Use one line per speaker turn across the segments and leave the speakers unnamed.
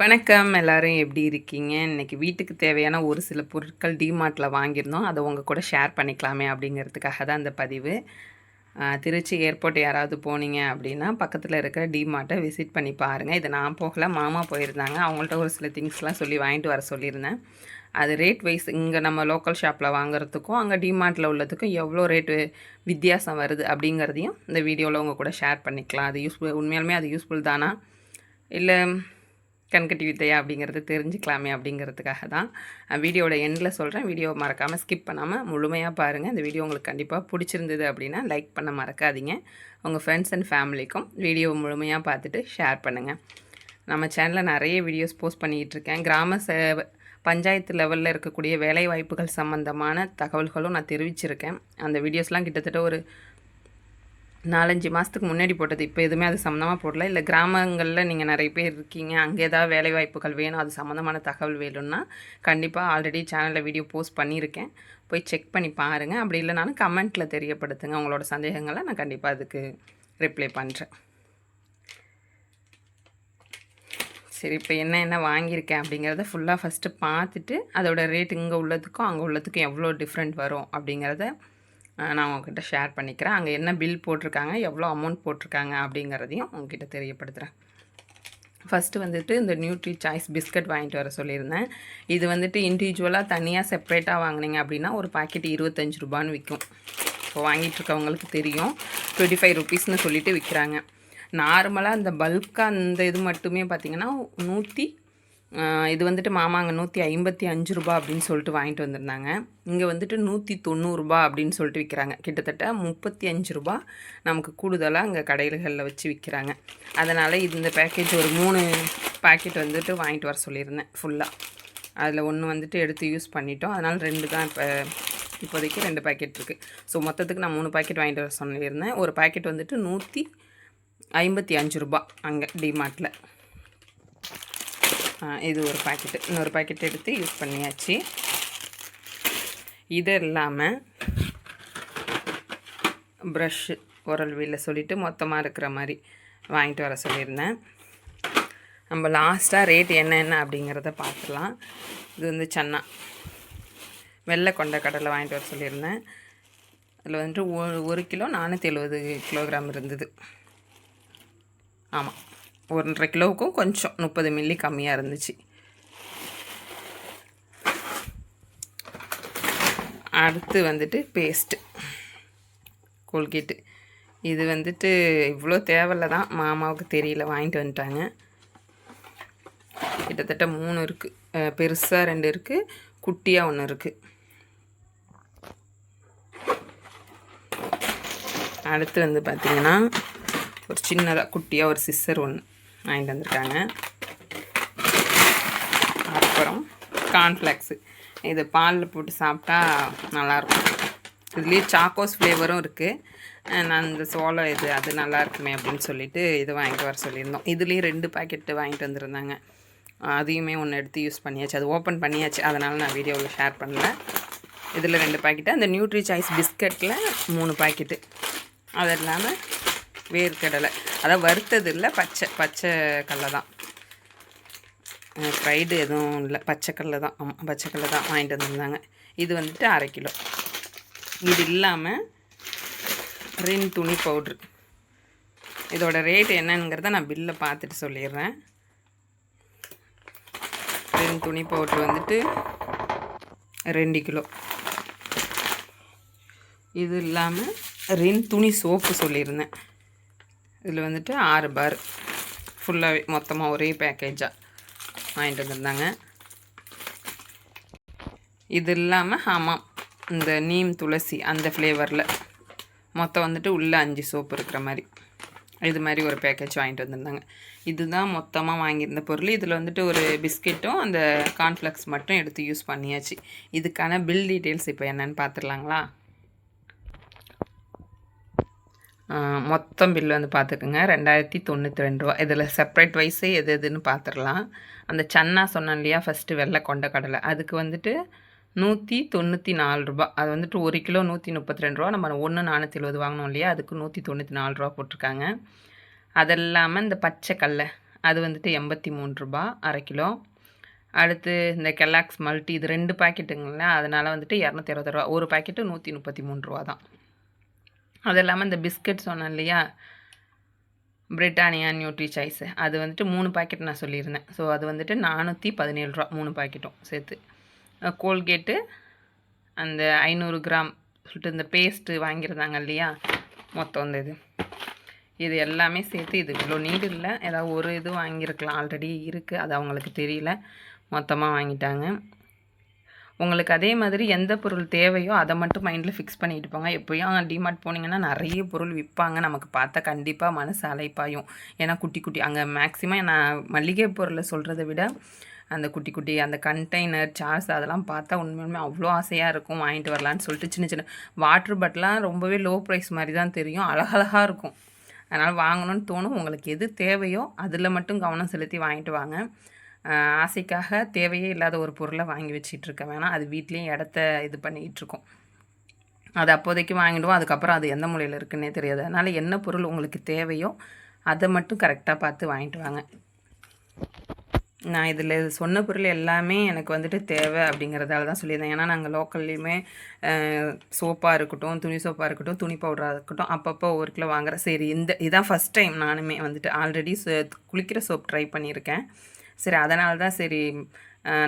வணக்கம் எல்லாரும் எப்படி இருக்கீங்க? இன்னைக்கு வீட்டுக்கு தேவையான ஒரு சில பொருட்கள் டிமார்ட்டில் வாங்கியிருந்தோம். அதை உங்கள் கூட ஷேர் பண்ணிக்கலாமே அப்படிங்கிறதுக்காக தான் இந்த பதிவு. திருச்சி ஏர்போர்ட் யாராவது போனீங்க அப்படின்னா பக்கத்தில் இருக்கிற டிமார்ட்டை விசிட் பண்ணி பாருங்கள் இதை நான் போகல மாமா போயிருந்தாங்க. அவங்கள்ட்ட ஒரு சில திங்ஸ்லாம் சொல்லி வாங்கிட்டு வர சொல்லியிருந்தேன். அது ரேட் வைஸ் இங்கே நம்ம லோக்கல் ஷாப்பில் வாங்குறதுக்கும் அங்கே டிமார்ட்டில் உள்ளதுக்கும் எவ்வளோ ரேட்டு வித்தியாசம் வருது அப்படிங்கிறதையும் இந்த வீடியோவில் உங்கள் கூட ஷேர் பண்ணிக்கலாம். அது யூஸ்ஃபுல் உண்மையாலுமே அது யூஸ்ஃபுல் தானா? இல்லை கண்கட்டி வித்தையா அப்படிங்கிறது தெரிஞ்சுக்கலாமே அப்படிங்கிறதுக்காக தான். வீடியோட எண்டில் சொல்கிறேன் வீடியோ மறக்காமல் ஸ்கிப் பண்ணாமல் முழுமையாக பாருங்கள் இந்த வீடியோ உங்களுக்கு கண்டிப்பாக பிடிச்சிருந்தது அப்படின்னா லைக் பண்ண மறக்காதீங்க. உங்கள் ஃப்ரெண்ட்ஸ் அண்ட் ஃபேமிலிக்கும் வீடியோ முழுமையாக பார்த்துட்டு ஷேர் பண்ணுங்கள் நம்ம சேனலில் நிறைய வீடியோஸ் போஸ்ட் பண்ணிக்கிட்டு இருக்கேன். கிராம சே பஞ்சாயத்து லெவலில் இருக்கக்கூடிய வேலைவாய்ப்புகள் சம்மந்தமான தகவல்களும் நான் தெரிவிச்சிருக்கேன். அந்த வீடியோஸ்லாம் கிட்டத்தட்ட ஒரு நாலஞ்சு மாதத்துக்கு முன்னாடி போட்டது. இப்போ எதுவுமே அது சம்மந்தமாக போடல. இல்லை கிராமங்களில் நீங்கள் நிறைய பேர் இருக்கீங்க. அங்கே ஏதாவது வேலை வாய்ப்புகள் வேணும் அது சம்மந்தமான தகவல் வேணும்னா கண்டிப்பாக ஆல்ரெடி சேனலில் வீடியோ போஸ்ட் பண்ணியிருக்கேன். போய் செக் பண்ணி பாருங்கள் அப்படி இல்லைனாலும் கமெண்ட்டில் தெரியப்படுத்துங்க. உங்களோட சந்தேகங்களை நான் கண்டிப்பாக அதுக்கு ரிப்ளை பண்ணுறேன் சரி இப்போ என்ன என்ன வாங்கியிருக்கேன் அப்படிங்கிறத ஃபுல்லாக ஃபஸ்ட்டு பார்த்துட்டு அதோடய ரேட் இங்கே உள்ளதுக்கும் அங்கே உள்ளதுக்கும் எவ்வளோ டிஃப்ரெண்ட் வரும் அப்படிங்கிறத நான் உங்ககிட்ட ஷேர் பண்ணிக்கிறேன். அங்கே என்ன பில் போட்டிருக்காங்க எவ்வளோ அமௌண்ட் போட்டிருக்காங்க அப்படிங்கிறதையும் உங்ககிட்ட தெரியப்படுத்துகிறேன் ஃபஸ்ட்டு வந்துட்டு இந்த நியூட்ரி சாய்ஸ் பிஸ்கட் வாங்கிட்டு வர சொல்லியிருந்தேன். இது வந்துட்டு இண்டிவிஜுவலாக தனியாக செப்பரேட்டாக வாங்குனீங்க அப்படின்னா ஒரு பாக்கெட் இருபத்தஞ்சு ரூபான்னு விற்கும் இப்போ வாங்கிட்டு இருக்கவங்களுக்கு தெரியும். டுவெண்ட்டி ஃபைவ் ருபீஸ்னு சொல்லிட்டு விற்கிறாங்க நார்மலாக இந்த பல்காக அந்த இது மட்டுமே பார்த்தீங்கன்னா நூற்றி இது வந்துட்டு மாமா அங்கே நூற்றி ஐம்பத்தி அஞ்சு ரூபா அப்படின்னு சொல்லிட்டு வாங்கிட்டு வந்திருந்தாங்க. இங்கே வந்துட்டு நூற்றி தொண்ணூறுரூபா அப்படின்னு சொல்லிட்டு விற்கிறாங்க கிட்டத்தட்ட முப்பத்தி அஞ்சு ரூபா நமக்கு கூடுதலாக அங்கே கடைகளில் வச்சு விற்கிறாங்க அதனால் இந்த பேக்கேஜ் ஒரு மூணு பேக்கெட் வந்துட்டு வாங்கிட்டு வர சொல்லியிருந்தேன் ஃபுல்லாக அதில் ஒன்று வந்துட்டு எடுத்து யூஸ் பண்ணிட்டோம். அதனால் ரெண்டு தான் இப்போ இப்போதைக்கு ரெண்டு பேக்கெட் இருக்குது ஸோ மொத்தத்துக்கு நான் மூணு பாக்கெட் வாங்கிட்டு வர சொல்லியிருந்தேன். ஒரு பாக்கெட் வந்துட்டு நூற்றி ஐம்பத்தி அஞ்சு ரூபா அங்கே டிமார்ட்டில் இது ஒரு பாக்கெட்டு இன்னொரு பாக்கெட் எடுத்து யூஸ் பண்ணியாச்சு. இது இல்லாமல் ப்ரஷ்ஷு உரல் வீலில் சொல்லிவிட்டு மொத்தமாக இருக்கிற மாதிரி வாங்கிட்டு வர சொல்லியிருந்தேன். நம்ம லாஸ்ட்டாக ரேட் என்ன என்ன அப்படிங்கிறத பார்த்துலாம் இது வந்து சன்னா. வெள்ளை கொண்ட கடலை வாங்கிட்டு வர சொல்லியிருந்தேன். அதில் வந்துட்டு ஒரு ஒரு கிலோ நானூற்றி எழுபது கிலோகிராம் இருந்தது. ஆமாம் ஒன்றரை கிலோவுக்கும் கொஞ்சம் முப்பது மில்லி கம்மியாக இருந்துச்சு. அடுத்து வந்துட்டு பேஸ்ட்டு கோல்கேட்டு. இது வந்துட்டு இவ்வளோ தேவையில்ல தான் மாமாவுக்கு தெரியல வாங்கிட்டு வந்துட்டாங்க. கிட்டத்தட்ட மூணு இருக்குது பெருசாக ரெண்டு இருக்குது குட்டியாக ஒன்று இருக்குது அடுத்து வந்து பார்த்திங்கன்னா ஒரு சின்னதாக குட்டியாக ஒரு சிஸ்ஸர் ஒன்று வாங்கிட்டு வந்திருக்காங்க. அப்புறம் கார்ன்ஃப்ளெக்ஸு இது பாலில் போட்டு சாப்பிட்டா நல்லாயிருக்கும். இதுலேயே சாக்கோஸ் ஃப்ளேவரும் இருக்குது நான் இந்த சோளம் இது அது நல்லா இருக்குமே அப்படின்னு சொல்லிட்டு இது வாங்கிட்டு வர சொல்லியிருந்தோம். இதுலேயும் ரெண்டு பாக்கெட்டு வாங்கிட்டு வந்திருந்தாங்க. அதையுமே ஒன்று எடுத்து யூஸ் பண்ணியாச்சு. அது ஓப்பன் பண்ணியாச்சு. அதனால் நான் வீடியோவில் ஷேர் பண்ணல. இதில் ரெண்டு பாக்கெட்டு அந்த நியூட்ரி சாய்ஸ் பிஸ்கட்டில் மூணு பாக்கெட்டு அது இல்லாமல் வேர்க்கடலை. அதை வறுத்தது இல்லை பச்சை பச்சை கடலை தான். ஃப்ரைடு எதுவும் இல்லை. பச்சை தான். ஆமாம் பச்சை தான் வாங்கிட்டு வந்திருந்தாங்க. இது வந்துட்டு அரை கிலோ. இது இல்லாமல் ரின் துணி பவுட்ரு இதோட ரேட் என்னங்கிறத நான் பில்லை பார்த்துட்டு சொல்லிடுறேன். ரின் துணி பவுட்ரு வந்துட்டு ரெண்டு கிலோ. இது இல்லாமல் ரின் துணி சோப்பு சொல்லியிருந்தேன். இதில் வந்துட்டு ஆறு பார். ஃபுல்லாகவே மொத்தமாக ஒரே பேக்கேஜாக வாங்கிட்டு வந்திருந்தாங்க. இது இல்லாமல் ஹமாம் இந்த நீம் துளசி அந்த ஃப்ளேவரில் மொத்தம் வந்துட்டு உள்ளே அஞ்சு சோப்பு இருக்கிற மாதிரி. இது மாதிரி ஒரு பேக்கேஜ் வாங்கிட்டு வந்திருந்தாங்க. இதுதான் மொத்தமாக வாங்கியிருந்த பொருள். இதில் வந்துட்டு ஒரு பிஸ்கெட்டும் அந்த கார்ன்ஃப்ளெக்ஸ் மட்டும் எடுத்து யூஸ் பண்ணியாச்சு. இதுக்கான பில் டீட்டெயில்ஸ் இப்போ என்னென்னு பார்த்துடலாங்களா? மொத்தம் பில் வந்து பார்த்துக்குங்க ரெண்டாயிரத்தி தொண்ணூற்றி ரெண்டு ரூபா. இதில் செப்ரேட் வைஸே எது எதுன்னு பார்த்துடலாம் அந்த சன்னா சொன்னேன் இல்லையா ஃபஸ்ட்டு வெள்ளை கொண்ட கடலை. அதுக்கு வந்துட்டு நூற்றி தொண்ணூற்றி நாலு ரூபா. அது வந்துட்டு ஒரு கிலோ நூற்றி முப்பத்தி ரெண்டு ரூபா. நம்ம ஒன்று நானூற்றி எழுபது வாங்கினோம் இல்லையா அதுக்கு நூற்றி தொண்ணூற்றி நாலு ரூபா போட்டிருக்காங்க. அது இல்லாமல் இந்த பச்சை கடலை அது வந்துட்டு எண்பத்தி மூணு ரூபா அரை கிலோ. அடுத்து இந்த கெல்லாக்ஸ் மல்டி இது ரெண்டு பாக்கெட்டுங்களா அதனால் வந்துட்டு இரநூத்தி இருபது ரூபா. ஒரு பாக்கெட்டு நூற்றி முப்பத்தி மூணு ரூபா தான். அது இல்லாமல் இந்த பிஸ்கட் சொன்னேன் இல்லையா? பிரிட்டானியா நியூட்ரி சாய்ஸு அது வந்துட்டு மூணு பாக்கெட் நான் சொல்லியிருந்தேன். ஸோ அது வந்துட்டு நானூற்றி பதினேழு ரூபா மூணு பாக்கெட்டும் சேர்த்து. கோல்கேட்டு அந்த ஐநூறு கிராம் சொல்லிட்டு இந்த பேஸ்ட்டு வாங்கியிருந்தாங்க இல்லையா? மொத்தம் இந்த இது. இது எல்லாமே சேர்த்து இது இவ்வளோ நீடு இல்லை. ஏதாவது ஒரு இது வாங்கியிருக்கலாம். ஆல்ரெடி இருக்குது அது அவங்களுக்கு தெரியல. மொத்தமாக வாங்கிட்டாங்க. உங்களுக்கு அதே மாதிரி எந்த பொருள் தேவையோ அதை மட்டும் மைண்டில் ஃபிக்ஸ் பண்ணிட்டு போங்க. எப்போயும் டிமார்ட் போனீங்கன்னா நிறைய பொருள் விற்பாங்க நமக்கு பார்த்தா கண்டிப்பாக மனசு அலைப்பாயும். ஏன்னா குட்டி குட்டி அங்கே மேக்ஸிமம் நான் மளிகை பொருளை சொல்கிறத விட அந்த குட்டி குட்டி அந்த கண்டெய்னர் சார்ஸ் அதெல்லாம் பார்த்தா உண்மையுமே அவ்வளோ ஆசையாக இருக்கும். வாங்கிட்டு வரலான்னு சொல்லிட்டு சின்ன சின்ன வாட்ரு பாட்டிலாம் ரொம்பவே லோ ப்ரைஸ் மாதிரி தான் தெரியும். அழகழகாக இருக்கும். அதனால் வாங்கணும்னு தோணும். உங்களுக்கு எது தேவையோ அதில் மட்டும் கவனம் செலுத்தி வாங்கிட்டு வாங்க. ஆசைக்காக தேவையே இல்லாத ஒரு பொருளை வாங்கி வச்சிட்டு இருக்க வேணாம். அது வீட்லேயும் இடத்த இது பண்ணிகிட்டு இருக்கோம் அது அப்போதைக்கு வாங்கிடுவோம். அதுக்கப்புறம் அது எந்த மூலையில் இருக்குன்னே தெரியாது. அதனால் என்ன பொருள் உங்களுக்கு தேவையோ அதை மட்டும் கரெக்டாக பார்த்து வாங்கிட்டு வாங்க. நான் இதில் சொன்ன பொருள் எல்லாமே எனக்கு வந்துட்டு தேவை அப்படிங்கிறதால தான் சொல்லியிருந்தேன். ஏன்னா நாங்கள் லோக்கல்லையுமே சோப்பாக இருக்கட்டும் துணி சோப்பாக இருக்கட்டும் துணி பவுடராக இருக்கட்டும் அப்பப்போ ஒரு கிலோ வாங்குகிறேன் சரி இந்த இதான் ஃபஸ்ட் டைம் நானுமே வந்துட்டு ஆல்ரெடி குளிக்கிற சோப் ட்ரை பண்ணியிருக்கேன். சரி அதனால தான் சரி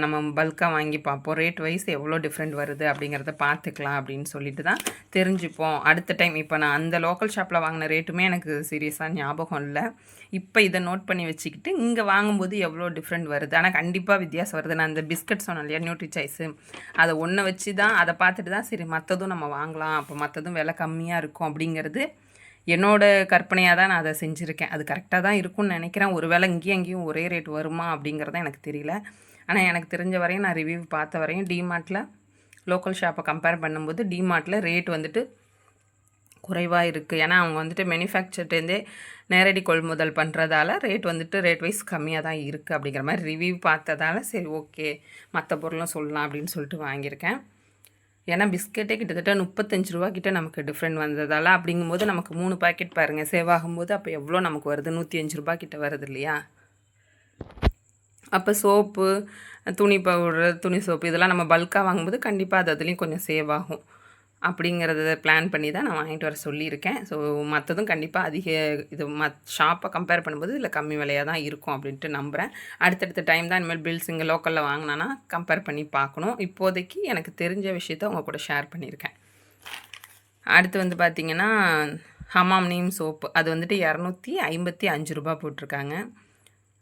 நம்ம பல்காக வாங்கி பார்ப்போம். ரேட் வைஸ் எவ்வளோ டிஃப்ரெண்ட் வருது அப்படிங்கிறத பார்த்துக்கலாம் அப்படின்னு சொல்லிட்டு தான் தெரிஞ்சுப்போம். அடுத்த டைம் இப்போ நான் அந்த லோக்கல் ஷாப்பில் வாங்கின ரேட்டுமே எனக்கு சீரியஸாக ஞாபகம் இல்லை. இப்போ இதை நோட் பண்ணி வச்சுக்கிட்டு இங்கே வாங்கும்போது எவ்வளோ டிஃப்ரெண்ட் வருது? ஆனால் கண்டிப்பாக வித்தியாசம் வருது. நான் அந்த பிஸ்கட் சொன்னேன் இல்லையா நியூட்ரி சாய்ஸு அதை ஒன்றை வச்சு தான் அதை பார்த்துட்டு தான் சரி மற்றதும் நம்ம வாங்கலாம். அப்போ மற்றதும் விலை கம்மியாக இருக்கும் அப்படிங்கிறது என்னோட கற்பனையாக தான் நான் அதை செஞ்சுருக்கேன். அது கரெக்டாக தான் இருக்கும்னு நினைக்கிறேன். ஒருவேளை இங்கேயும் அங்கேயும் ஒரே ரேட் வருமா அப்படிங்கிறத எனக்கு தெரியல. ஆனால் எனக்கு தெரிஞ்ச வரையும் நான் ரிவ்யூ பார்த்த வரையும் டிமார்ட்டில் லோக்கல் ஷாப்பை கம்பேர் பண்ணும்போது டிமார்ட்டில் ரேட் வந்துட்டு குறைவாக இருக்குது ஏன்னா அவங்க வந்துட்டு மேனுஃபேக்சர்ட்டேருந்தே நேரடி கொள்முதல் பண்ணுறதால ரேட் வந்துட்டு ரேட் வைஸ் கம்மியாக தான் இருக்குது அப்படிங்கிற மாதிரி ரிவ்யூ பார்த்ததால சரி ஓகே மற்ற பொருளும் சொல்லலாம் அப்படின்னு சொல்லிட்டு வாங்கியிருக்கேன். ஏன்னா பிஸ்கெட்டே கிட்டத்தட்ட முப்பத்தஞ்சு ரூபா கிட்ட நமக்கு டிஃப்ரெண்ட் வந்ததால் அப்படிங்கும்போது நமக்கு மூணு பாக்கெட் பாருங்கள் சேவ் ஆகும்போது அப்போ எவ்வளோ நமக்கு வருது? நூற்றி அஞ்சு ரூபா கிட்ட வருது இல்லையா? அப்போ சோப்பு துணி பவுடர் துணி சோப்பு இதெல்லாம் நம்ம பல்காக வாங்கும்போது கண்டிப்பாக அது அதுலேயும் கொஞ்சம் சேவ் ஆகும். அப்படிங்கிறத பிளான் பண்ணி தான் நான் வாங்கிட்டு வர சொல்லியிருக்கேன். ஸோ மற்றதும் கண்டிப்பாக அதிக இது மத் ஷாப்பை கம்பேர் பண்ணும்போது இதில் கம்மி விலையாக தான் இருக்கும் அப்படின்ட்டு நம்புகிறேன் அடுத்தடுத்த டைம் தான் இனிமேல் பில்ஸ் இங்கே லோக்கலில் வாங்கினானா கம்பேர் பண்ணி பார்க்கணும். இப்போதைக்கு எனக்கு தெரிஞ்ச விஷயத்த உங்கள் கூட ஷேர் பண்ணியிருக்கேன். அடுத்து வந்து பார்த்திங்கன்னா ஹமாம் நீம் சோப்பு. அது வந்துட்டு இரநூத்தி ஐம்பத்தி அஞ்சு ரூபா போட்டிருக்காங்க.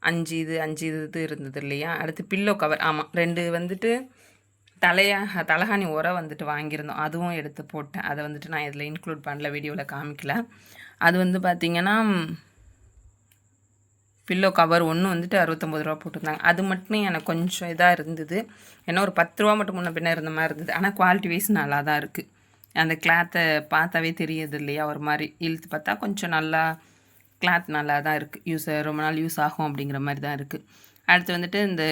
அஞ்சு இது அஞ்சு இது இருந்தது இல்லையா? அடுத்து பில்லோ கவர் ஆமாம் ரெண்டு வந்துட்டு தலையா தலகாணி உரம் வந்துட்டு வாங்கியிருந்தோம். அதுவும் எடுத்து போட்டேன். அதை வந்துட்டு நான் இதில் இன்க்ளூட் பண்ணல வீடியோவில் காமிக்கல. அது வந்து பார்த்திங்கன்னா பில்லோ கவர் ஒன்று வந்துட்டு அறுபத்தொம்பது ரூபா போட்டிருந்தாங்க. அது மட்டும் எனக்கு கொஞ்சம் இதாக இருந்தது. ஏன்னா ஒரு பத்து ரூபா மட்டும் முன்ன பின்ன இருந்த மாதிரி இருந்தது. ஆனால் குவாலிட்டி வைஸ் நல்லா தான் இருக்குது அந்த கிளாத்தை பார்த்தாவே தெரியுது இல்லையா? ஒரு மாதிரி இழுத்து பார்த்தா கொஞ்சம் நல்லா கிளாத் நல்லா தான் இருக்குது யூஸ் ரொம்ப நாள் யூஸ் ஆகும் அப்படிங்கிற மாதிரி தான் இருக்குது அடுத்து வந்துட்டு இந்த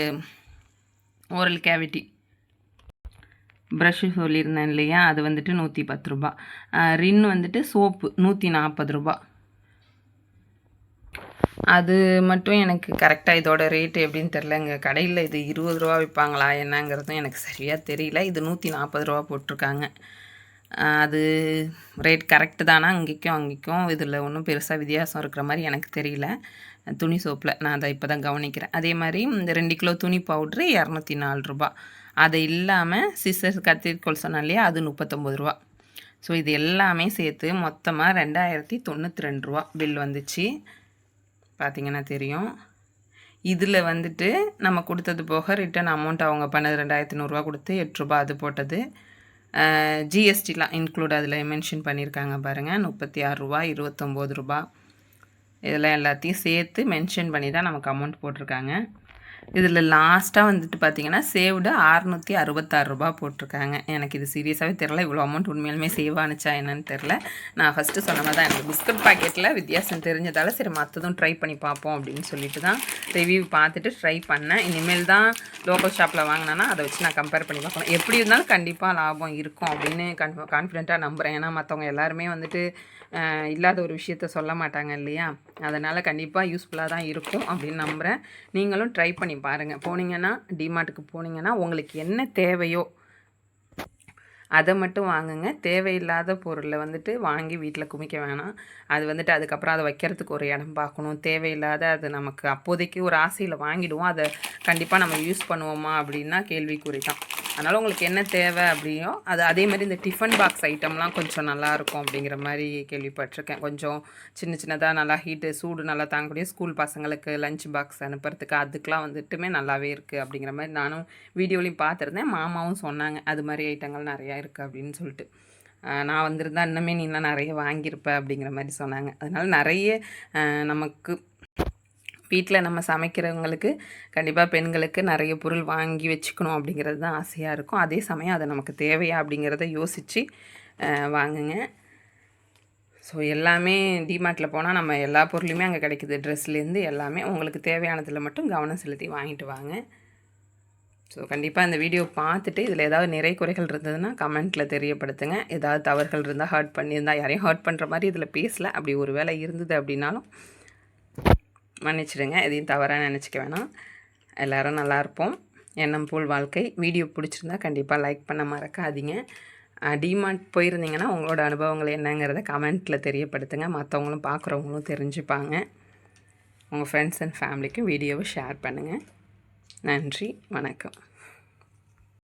ஓரல் கேவிட்டி ப்ரஷ்ஷு சொல்லியிருந்தேன் இல்லையா? அது வந்துட்டு நூற்றி பத்து ரூபா ரின் வந்துட்டு சோப்பு நூற்றி நாற்பது ரூபா. அது மட்டும் எனக்கு கரெக்டாக இதோட ரேட்டு எப்படின்னு தெரில எங்கள் கடையில் இது இருபது ரூபா விற்பாங்களா என்னங்கிறதும் எனக்கு சரியாக தெரியல. இது நூற்றி நாற்பது ரூபா போட்டிருக்காங்க. அது ரேட் கரெக்டு தானா? அங்கேக்கும் அங்கேக்கும். இதில் ஒன்றும் பெருசாக வித்தியாசம் இருக்கிற மாதிரி எனக்கு தெரியல. துணி சோப்பில். நான் அதை இப்போ தான் கவனிக்கிறேன். அதே மாதிரி இந்த ரெண்டு கிலோ துணி பவுட்ரு இரநூத்தி நாலு ரூபா. அது இல்லாமல் சிஸ்டர்ஸ் கத்திரிக்கோள் சொன்னேன் இல்லையா? அது முப்பத்தொம்பது ரூபா. ஸோ இது எல்லாமே சேர்த்து மொத்தமாக ரெண்டாயிரத்தி தொண்ணூற்றி ரெண்டு ரூபா பில் வந்துச்சு. பார்த்தீங்கன்னா தெரியும். இதில் வந்துட்டு நம்ம கொடுத்தது போக ரிட்டர்ன் அமௌண்ட் அவங்க பண்ணது ரெண்டாயிரத்தி நூறுரூவா கொடுத்து எட்ரூபா அது போட்டது. ஜிஎஸ்டிலாம் இன்க்ளூட் அதில் மென்ஷன் பண்ணியிருக்காங்க பாருங்கள் முப்பத்தி ஆறு ரூபா இருபத்தொம்போது ரூபா. இதெல்லாம் எல்லாத்தையும் சேர்த்து மென்ஷன் பண்ணி தான் நமக்கு அமௌண்ட் போட்டிருக்காங்க. இதில் லாஸ்ட்டாக வந்துட்டு பார்த்தீங்கன்னா சேவ்டு அறுநூற்றி அறுபத்தாறு ரூபா போட்டிருக்காங்க. எனக்கு இது சீரியஸாகவே தெரில இவ்வளோ அமௌண்ட் உண்மையிலுமே சேவ் ஆனிச்சா என்னன்னு தெரில நான் ஃபஸ்ட்டு சொன்ன மாதிரி தான் எனக்கு பிஸ்கட் பாக்கெட்டில் வித்தியாசம் தெரிஞ்சதால் சரி மற்றதும் ட்ரை பண்ணி பார்ப்போம் அப்படின்னு சொல்லிட்டு தான் ரிவ்யூ பார்த்துட்டு ட்ரை பண்ணேன். இனிமேல் தான் லோக்கல் ஷாப்பில் வாங்கினேன்னா அதை வச்சு நான் கம்பேர் பண்ணி பார்க்கணும். எப்படி இருந்தாலும் கண்டிப்பாக லாபம் இருக்கும் அப்படின்னு கன் கான்ஃபிடென்ட்டாக நம்புகிறேன் ஏன்னா மற்றவங்க எல்லாருமே வந்துட்டு இல்லாத ஒரு விஷயத்த சொல்ல மாட்டாங்க இல்லையா? அதனால் கண்டிப்பாக யூஸ்ஃபுல்லாக தான் இருக்கும் அப்படின்னு நம்புகிறேன் நீங்களும் ட்ரை பண்ணி பாருங்கள் போனீங்கன்னா டிமார்ட்டுக்கு போனீங்கன்னா உங்களுக்கு என்ன தேவையோ அதை மட்டும் வாங்குங்க. தேவையில்லாத பொருளை வந்துட்டு வாங்கி வீட்டில் குமிக்க வேணாம். அது வந்துட்டு அதுக்கப்புறம் அதை வைக்கிறதுக்கு ஒரு இடம் பார்க்கணும். தேவையில்லாத அது நமக்கு அப்போதைக்கு ஒரு ஆசையில் வாங்கிடுவோம். அதை கண்டிப்பாக நம்ம யூஸ் பண்ணுவோமா அப்படின்னா கேள்விக்குறி தான். அதனால் உங்களுக்கு என்ன தேவை அப்படியோ அது அதே மாதிரி இந்த டிஃபன் பாக்ஸ் ஐட்டம்லாம் கொஞ்சம் நல்லாயிருக்கும் அப்படிங்கிற மாதிரி கேள்விப்பட்டிருக்கேன். கொஞ்சம் சின்ன சின்னதாக நல்லா ஹீட்டு சூடு நல்லா தாங்கக்கூடிய ஸ்கூல் பசங்களுக்கு லஞ்ச் பாக்ஸ் அனுப்புறதுக்கு அதுக்கெலாம் வந்துட்டுமே நல்லாவே இருக்குது அப்படிங்கிற மாதிரி நானும் வீடியோலையும் பார்த்துருந்தேன். மாமாவும் சொன்னாங்க அது மாதிரி ஐட்டங்கள் நிறையா இருக்குது அப்படின்னு சொல்லிட்டு. நான் வந்திருந்தா இன்னுமே நீலாம் நிறைய வாங்கியிருப்ப அப்படிங்கிற மாதிரி சொன்னாங்க. அதனால் நிறைய நமக்கு வீட்டில் நம்ம சமைக்கிறவங்களுக்கு கண்டிப்பாக பெண்களுக்கு நிறைய பொருள் வாங்கி வச்சுக்கணும் அப்படிங்கிறது தான் ஆசையாக இருக்கும். அதே சமயம் அது நமக்கு தேவையா அப்படிங்கிறத யோசித்து வாங்குங்க. ஸோ எல்லாமே டிமார்ட்டில் போனால் நம்ம எல்லா பொருளுமே அங்கே கிடைக்குது. ட்ரெஸ்லேருந்து எல்லாமே உங்களுக்கு தேவையானதில் மட்டும் கவனம் செலுத்தி வாங்கிட்டு வாங்க. ஸோ கண்டிப்பாக இந்த வீடியோ பார்த்துட்டு இதில் ஏதாவது நிறை குறைகள் இருந்ததுன்னா கமெண்ட்டில் தெரியப்படுத்துங்க. ஏதாவது தவறுகள் இருந்தால் ஹர்ட் பண்ணியிருந்தால் யாரையும் ஹர்ட் பண்ணுற மாதிரி இதில் பேசலை. அப்படி ஒரு வேளை இருந்தது அப்படின்னாலும் மன்னிச்சிடுங்க எதையும் தவறாக நினச்சிக்க வேணாம். எல்லோரும் நல்லா இருப்போம். எண்ணம் போல் வாழ்க்கை. வீடியோ பிடிச்சிருந்தா கண்டிப்பாக லைக் பண்ண மறக்காதீங்க. டிமார்ட் போயிருந்தீங்கன்னா உங்களோட அனுபவங்கள் என்னங்கிறத கமெண்ட்டில் தெரியப்படுத்துங்க. மற்றவங்களும் பார்க்குறவங்களும் தெரிஞ்சுப்பாங்க. உங்கள் ஃப்ரெண்ட்ஸ் அண்ட் ஃபேமிலிக்கும் வீடியோவை ஷேர் பண்ணுங்கள் நன்றி வணக்கம்.